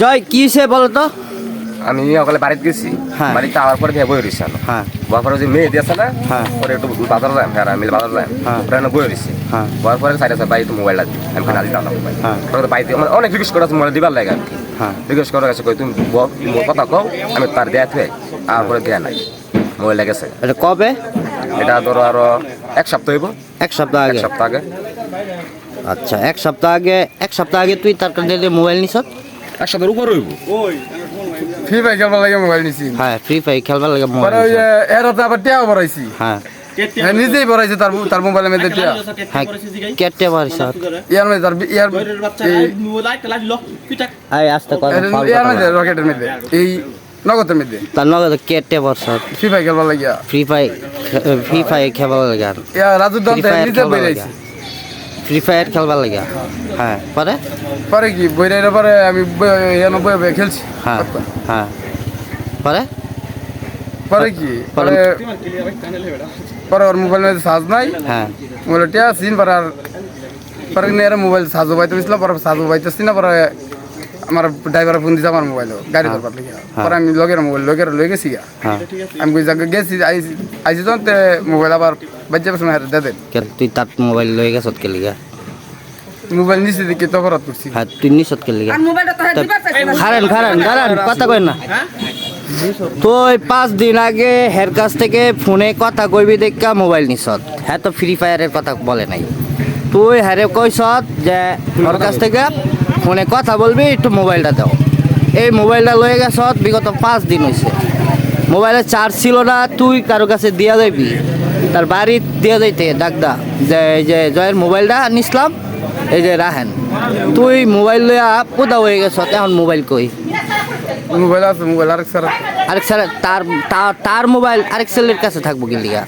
জয় কি সে বলো তো? আমি সকালে বাড়িতে গেছি। হ্যাঁ। বাড়িতে আওয়ার পরে ভেবে রয়েছে হ্যাঁ। বয়ার পরে যে মেয়ে দিয়েছে না হ্যাঁ। পরে একটু বাজার যাই হ্যাঁ মিলে বাজার যাই। হ্যাঁ। পরে এনে বই রয়েছে হ্যাঁ। বয়ার পরে সাইড আছে বাড়িতে মোবাইলটা দিই আমি কিনা দিতাম না মোবাইল হ্যাঁ। পরে বাড়িতে মানে অনেক রিকোয়েস্ট করে মোবাইল দিবার লাগে আর কি হ্যাঁ। রিকোয়েস্ট করে গেছে কই তুমি মোর কথা কও আমি তার দেয়া থুয়ে আর পরে দেয়া নাই। মোবাইল লেগেছে এটা কবে? এটা ধরো আরও এক সপ্তাহ হইব। এক সপ্তাহ এক সপ্তাহ আগে। আচ্ছা এক সপ্তাহ আগে এক সপ্তাহ আগে তুই তার কাছে মোবাইল নিছ? এক সপ্তাহের উপর হইব। ফ্রি ফায়ার খেলবার লাগে মোবাইল নিছি। হ্যাঁ ফ্রি ফায়ার খেলবার লাগে মোবাইল ওই এর হাতে আবার টিয়া ভরাইছি। হ্যাঁ। হ্যাঁ নিজেই ভরাইছে তার তার মোবাইলের মধ্যে টিয়া। হ্যাঁ কেটে পারিস ইয়ার মধ্যে তার ইয়ার এই আই আসতে কথা এর- ইয়ার মধ্যে রকেটের মধ্যে এই নগদের মধ্যে। তার নগদ কেটে পারছ ফ্রি ফায়ার খেলবার লাগিয়া। ফ্রি ফায়ার ফ্রি ফায়ার খেলবার লাগে আর ইয়া রাজু দল নিজে ফ্রি ফায়ার খেলবার লাগে? হ্যাঁ। পরে? পরে কি? বইরাইর পরে আমি ইয়ানো বই বই খেলছি। হ্যাঁ হ্যাঁ। পরে? পরে কি? পরে পরে ওর মোবাইল মধ্যে চার্জ নাই। হ্যাঁ। মোবাইল টিয়া সিন পরে আর পরে নিয়ে মোবাইল সাজু পাইতে গেছিলাম পরে সাজু পাইতেছি না পরে আমার ড্রাইভার ফোন দিছে আমার মোবাইল গাড়ি ধরবার লাগে। পরে আমি লগের মোবাইল লগের লই গেছি। হ্যাঁ। আমি গেছি আইছি আইছি তখন মোবাইল আবার বাচ্চা পেছনে হারে দে দেন তুই তার মোবাইল লয়ে গেছ কে লিগা? মোবাইল নিচে দিকে তফরত করছি। হ্যাঁ তুই নিছত কে লিগা? মোবাইলটা তো দিবার চাইছিল খারেন খারেন দাঁড়ান কথা কই না। তুই পাঁচ দিন আগে হের কাছ থেকে ফোনে কথা কইবি দেখা মোবাইল নিছত। হ্যাঁ তো ফ্রি ফায়ারের কথা বলে নাই। তুই হ্যারে কইছত যে ওর কাছ থেকে ফোনে কথা বলবি একটু মোবাইলটা দাও। এই মোবাইলটা লয়ে গেছত বিগত পাঁচ দিন হয়েছে মোবাইলে চার্জ ছিল না তুই কারও কাছে দিয়া যাইবি। তার বাড়ি দিয়ে যাইতে ডাকদা যে এই যে জয়ের মোবাইলটা নিসলাম এই যে রাহেন। তুই মোবাইল লইয়া পোদা হয়ে গেছ এখন মোবাইল কই? মোবাইল আছে মোবাইল আরেক স্যার আরেক স্যার তার তার- মোবাইল আরেক ছেলের কাছে থাকব কি লিগা?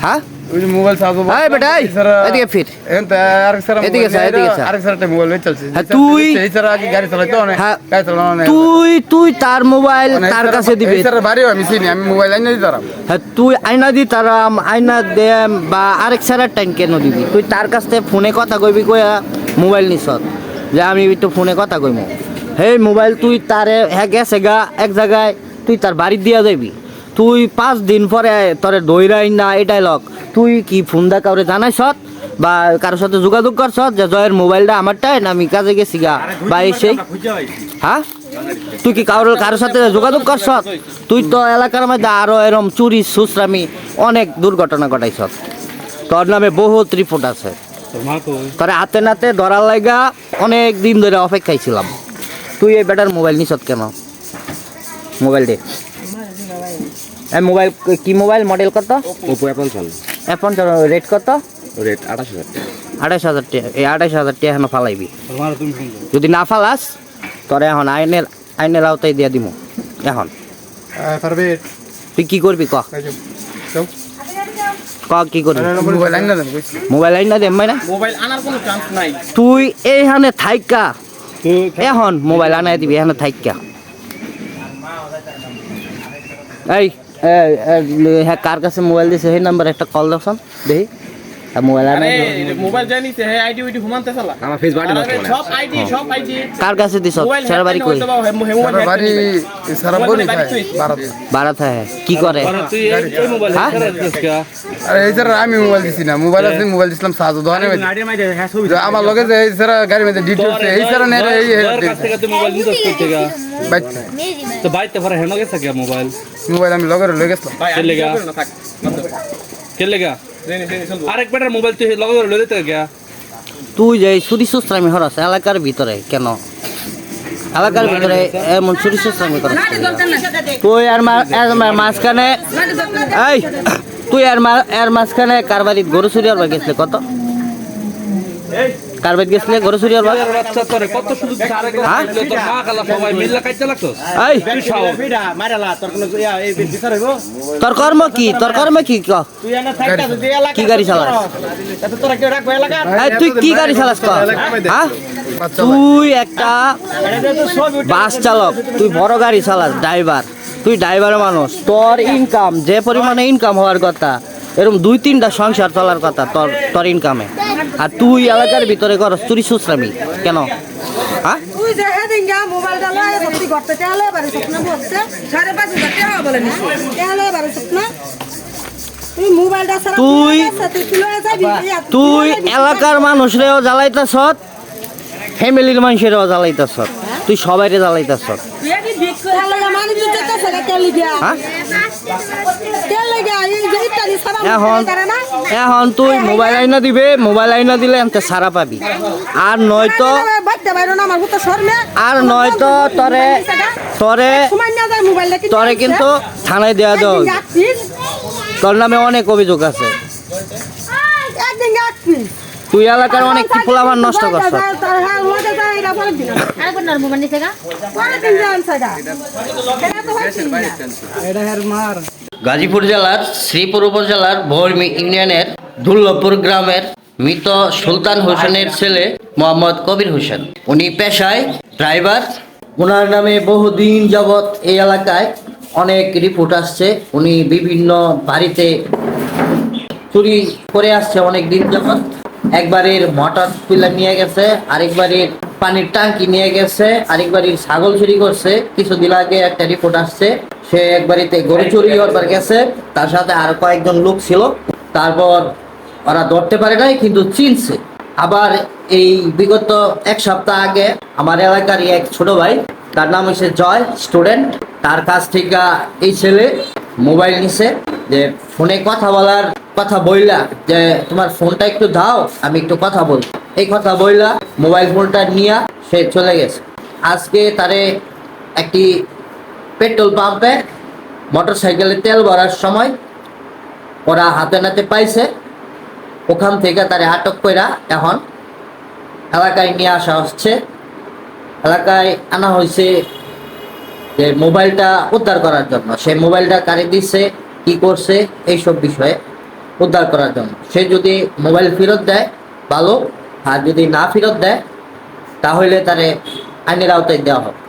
হ্যাঁ? ওই মোবাইল সাজু এই বেটা, এদিকে ফির। এখন তো আরেক স্যার এদিকে স্যার, এদিকে স্যার। আরেক স্যার মোবাইল লই চলছে। তুই- এই স্যার আগে গাড়ি চালাইতো অনেক। গাড়ি চালানো অনেক তুই তুই তার মোবাইল তার স্যারের- কাছে দিবি। এই স্যারের আমি চিনি আমি মোবাইল আইনা দিতাম। হ্যাঁ তুই আয়না দি বা আরেক স্যারের টাইম কেন দিবি। তুই তার কাছ থেকে ফোনে কথা কইবি কইয়া মোবাইল নিছত যে আমি একটু ফোনে কথা কইমু। হেই মোবাইল তুই তারে হ্যাঁ গেছে গা এক জায়গায় তুই তার বাড়ি দিয়া যাবি তুই পাঁচ দিন পরে তোরে দইরাই না এটাই লক। তুই কি ফোন দা কাউরে জানাইছত বা কারোর সাথে যোগাযোগ করছত যে জয়ের মোবাইলটা আমারটাই না আমি কাজে গেছি গা। বা সেই হ্যাঁ? তুই কি কারোর কারোর সাথে যোগাযোগ কর করছ তুই তো এলাকার মধ্যে আরও এরম চুরি সুশ্রামি অনেক দুর্ঘটনা ঘটাইছ তোর নামে বহুত রিপোর্ট আছে। তোর হাতে নাতে ধরার লাগা অনেক দিন ধরে অপেক্ষায় ছিলাম তুই এই বেটার মোবাইল নিছত কেন? মোবাইল দে। এই মোবাইল কি মোবাইল মডেল কত ওপো অ্যাপল চল। এখন রেট কত? রেট আঠাশ হাজার আঠাইশ হাজার টাকা। এই আঠাইশ হাজার টাকা এখন ফালাইবি। যদি না ফালাস তোর এখন আইনের আইনের আওতায় দিয়ে দিব এখন। পারবে তুই কি করবি ক? ক কি করবি? মোবাইল আইনা দেন কইছি মোবাইল আইন না দে মানে মোবাইল আনার কোনো চান্স নাই। তুই এইখানে থাইকা। এখন মোবাইল আনাই দিবি এখানে থাইকা। এই হ্যাঁ কার কাছে মোবাইল দিছে সেই নাম্বার একটা কল দেখুন দেখি। আর মোবাইল আরে আনাই মোবাইল জানি তে হে আইডি উইডি ঘুমানতে চালা। আমার ফেস বাড়ি নষ্ট করে সব আইডি সব আইডি। কার কাছে দিছ মোবাইল সারা বাড়ি কই? বাড়ি সারা বনি খায় ভারত বারাত হ্যাঁ। কি করে? এই মোবাইল হ্যাঁ? আরে এই স্যার আমি মোবাইল দিছি না মোবাইল আছে মোবাইল দিছিলাম সাজু দোকানে হ্যাঁ আমার লগে যে এই স্যার গাড়ির মধ্যে ডিটেলস এই স্যার নে এই কাছ মোবাইল নিতে করতে গা বাচ্চা তো বাইতে পরে হেন গেছে মোবাইল? মোবাইল আমি লগে লই গেছিলাম। কে লেগা? কে লেগা? আরেক বেটার মোবাইল তুই লগে লই দিতে গিয়া। তুই যে চুরি সুশ্রামি হরাস এলাকার ভিতরে কেন? এলাকার ভিতরে এমন চুরি সুশ্রামি করাস তুই আর মাঝখানে এই তুই আর মা- এর মাঝখানে কারবারিত গরু চুরি আর গেছিলি কত? কার বাড়িত গেছিলে গরু চুরি আর বাচ্চা তোরে কত শুধু? তোর মা কালা সবাই মিল্লা লাগতো এই। তুই সাও তোর কর্ম কি? তোর কর্ম কি? ক। কি গাড়ি চালাস? এই, তুই কি গাড়ি চালাস ক? হ্যাঁ? তুই একটা বাস চালক, তুই বড় গাড়ি চালাস, ড্রাইভার। তুই ড্রাইভার মানুষ। তোর ইনকাম যে পরিমাণে ইনকাম হওয়ার কথা এরকম দুই তিনটা সংসার চলার কথা তোর তোর ইনকামে আর তুই এলাকার ভিতরে কর চুরি সুশ্রামি কেন? হ্যাঁ? তুই যে হেদিন গা মোবাইলটা লয়ে সত্যি করতে তেলে বাড়ি স্বপ্ন বসছে? সাড়ে পাঁচ হাজার টাকা বলে নিছি তেলে বাড়ি স্বপ্ন তুই তুই- তুই তুলে যাবি? তুই এলাকার মানুষরেও জ্বালাইতাছ ফ্যামিলির মানুষেরও জ্বালাইতাছ তুই তেলে গিয়া হ্যাঁ? এখন এখন তুই মোবাইল আইনা দিবে মোবাইল আইনা দিলে এনতে সারা পাবি। আর নয়তো আর নয়তো তরে তরে তরে কিন্তু থানায় দেওয়া দেওয়া তোর নামে অনেক অভিযোগ আছে। তুই এলাকার অনেক টিপুলাবার নষ্ট করছ। গা। গাজীপুর জেলার শ্রীপুর উপজেলার ভৈরমি ইউনিয়নের দুর্লভপুর গ্রামের মৃত সুলতান হোসেনের ছেলে মোহাম্মদ কবির হোসেন। উনি পেশায় ড্রাইভার। ওনার নামে বহুদিন যাবৎ এই এলাকায় অনেক রিপোর্ট আসছে। উনি বিভিন্ন বাড়িতে চুরি করে আসছে অনেক দিন যাবৎ। একবারের মোটর পিলার নিয়ে গেছে, আরেকবারের পানির টাঙ্কি নিয়ে গেছে, আরেকবারের ছাগল চুরি করছে। কিছুদিন আগে একটা রিপোর্ট আসছে, সে একবারিতে গরু চুরি করবার গেছে, তার সাথে আর কয়েকজন লোক ছিল। তারপর ওরা ধরতে পারে নাই, কিন্তু চিনছে। আবার এই বিগত এক সপ্তাহ আগে আমার এলাকারই এক ছোট ভাই, তার নাম হচ্ছে জয় স্টুডেন্ট। তার কাছ থেকে এই ছেলে মোবাইল নিছে, যে ফোনে কথা বলার কথা বইলা যে তোমার ফোনটা একটু দাও, আমি একটু কথা বল। এই কথা বইলা মোবাইল ফোনটা নিয়ে সে চলে গেছে। আজকে তারে একটি পেট্রোল পাম্পে মোটর সাইকেলে তেল ভরার সময় ওরা হাতে নাতে পাইছে। ওখান থেকে তারে আটক কইরা এখন এলাকায় নিয়ে আসা হচ্ছে। এলাকায় আনা হয়েছে যে মোবাইলটা উদ্ধার করার জন্য। সে মোবাইলটা কারে দিচ্ছে কি করছে, এইসব বিষয়ে উদ্ধার করার জন্য। সে যদি মোবাইল ফেরত দেয়, ভালো। আর যদি না ফেরত দেয়, তাহলে তারে আইনের আওতায় দেওয়া হবে।